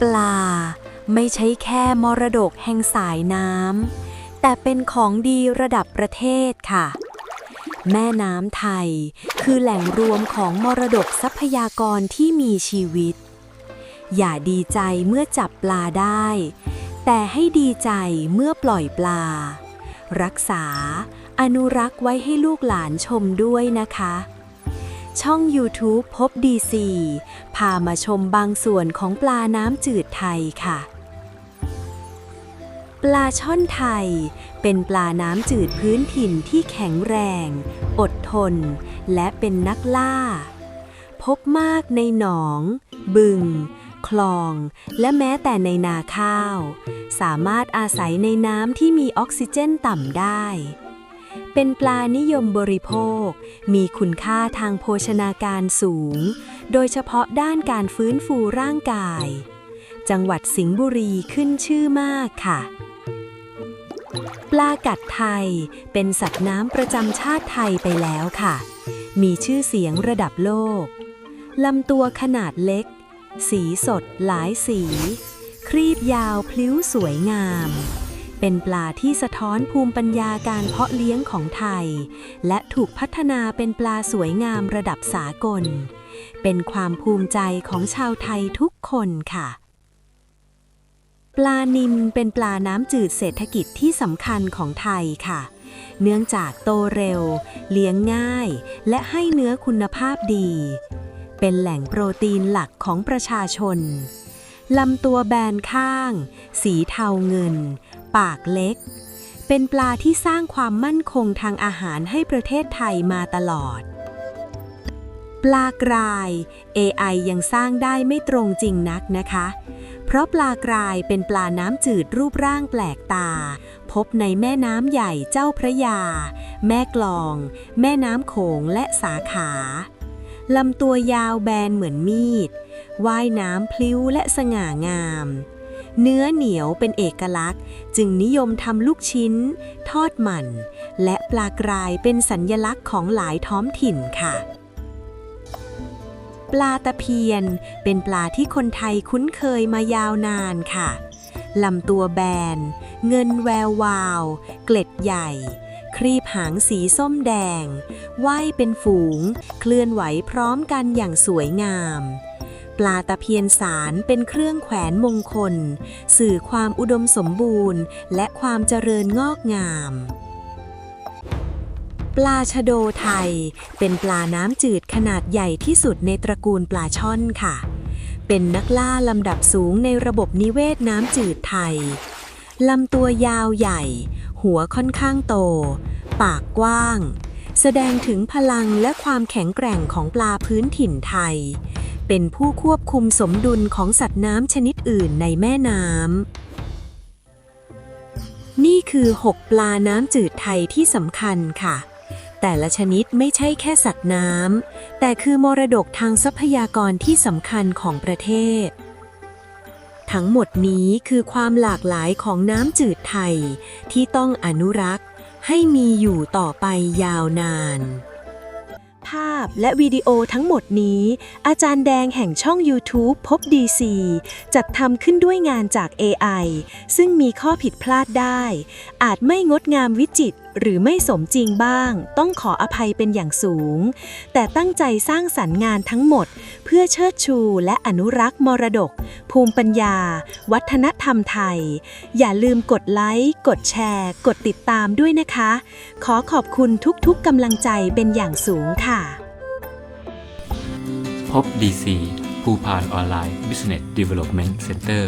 ปลา ไม่ใช่แค่มรดกแห่งสายน้ำแต่เป็นของดีระดับประเทศค่ะ แม่น้ำไทยคือแหล่งรวมของมรดกทรัพยากรที่มีชีวิต อย่าดีใจเมื่อจับปลาได้ แต่ให้ดีใจเมื่อปล่อยปลา รักษา อนุรักษ์ไว้ให้ลูกหลานชมด้วยนะคะ ช่อง YouTube พบดีซีพามาชมบางส่วนของปลาน้ำจืดไทยค่ะ ปลาช่อนไทย เป็นปลาน้ำจืดพื้นถิ่นที่แข็งแรง อดทน และเป็นนักล่า พบมากในหนอง บึง คลอง และแม้แต่ในนาข้าว สามารถอาศัยในน้ำที่มีออกซิเจนต่ำได้ เป็นปลานิยมบริโภค มีคุณค่าทางโภชนาการสูง โดยเฉพาะด้านการฟื้นฟูร่างกาย จังหวัดสิงห์บุรีขึ้นชื่อมากค่ะ ปลากัดไทยเป็นสัตว์น้ำประจำชาติไทยไปแล้วค่ะ มีชื่อเสียงระดับโลก ลำตัวขนาดเล็ก สีสดหลายสี ครีบยาวพลิ้วสวยงาม เป็นปลาที่สะท้อนภูมิปัญญาการเพาะเลี้ยงของไทย และถูกพัฒนาเป็นปลาสวยงามระดับสากล เป็นความภูมิใจของชาวไทยทุกคนค่ะ ปลานิมเป็นปลาน้ำจืดเศรษฐกิจที่สำคัญของไทยค่ะ เนื่องจากโตเร็ว เลี้ยงง่าย และให้เนื้อคุณภาพดี เป็นแหล่งโปรตีนหลักของประชาชนลำตัวแบนข้าง สีเทาเงิน ปากเล็ก เป็นปลาที่สร้างความมั่นคงทางอาหารให้ประเทศไทยมาตลอด ปลากราย AI ยังสร้างได้ไม่ตรงจริงนักนะคะ เพราะปลากรายเป็นปลาน้ำจืดรูปร่างแปลกตา พบในแม่น้ำใหญ่เจ้าพระยา แม่กลอง แม่น้ำโขงและสาขาลำตัวยาวแบนเหมือนมีด ว่ายน้ำพลิ้วและสง่างาม เนื้อเหนียวเป็นเอกลักษณ์ จึงนิยมทำลูกชิ้น ทอดหมั่นและปลากรายเป็นสัญญลักษณ์ของหลายท้องถิ่นค่ะ ปลาตะเพียน เป็นปลาที่คนไทยคุ้นเคยมายาวนานค่ะลำตัวแบน เงินแวววาว เกล็ดใหญ่ ครีบหางสีส้มแดง ว่ายเป็นฝูง เคลื่อนไหวพร้อมกันอย่างสวยงาม ปลาตะเพียนสารเป็นเครื่องแขวนมงคล สื่อความอุดมสมบูรณ์ และความเจริญงอกงาม ปลาชะโดไทย เป็นปลาน้ำจืดขนาดใหญ่ที่สุดในตระกูลปลาช่อนค่ะ เป็นนักล่าลำดับสูงในระบบนิเวศน้ำจืดไทยลำตัวยาวใหญ่ หัวค่อนข้างโต ปากกว้าง แสดงถึงพลังและความแข็งแกร่งของปลาพื้นถิ่นไทย เป็นผู้ควบคุมสมดุลของสัตว์น้ำชนิดอื่นในแม่น้ำ นี่คือ 6 ปลาน้ำจืดไทยที่สำคัญค่ะ แต่ละชนิดไม่ใช่แค่สัตว์น้ำ แต่คือมรดกทางทรัพยากรที่สำคัญของประเทศ ทั้งหมดนี้คือความหลากหลายของน้ำจืดไทยที่ต้องอนุรักษ์ให้มีอยู่ต่อไปยาวนาน ภาพและวิดีโอทั้งหมดนี้ อาจารย์แดงแห่งช่อง YouTube พบ DC จัดทำขึ้นด้วยงานจาก AI ซึ่งมีข้อผิดพลาดได้ อาจไม่งดงามวิจิตรหรือไม่สมจริงบ้าง ต้องขออภัยเป็นอย่างสูง แต่ตั้งใจสร้างสรรค์งานทั้งหมด เพื่อเชิดชูและอนุรักษ์มรดก ภูมิปัญญา วัฒนธรรมไทย อย่าลืมกดไลค์ กดแชร์ กดติดตามด้วยนะคะ ขอขอบคุณทุกๆกำลังใจเป็นอย่างสูงค่ะ พบ DC ภูพานออนไลน์ Business Development Center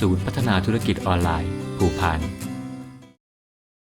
ศูนย์พัฒนาธุรกิจออนไลน์ ภูพาน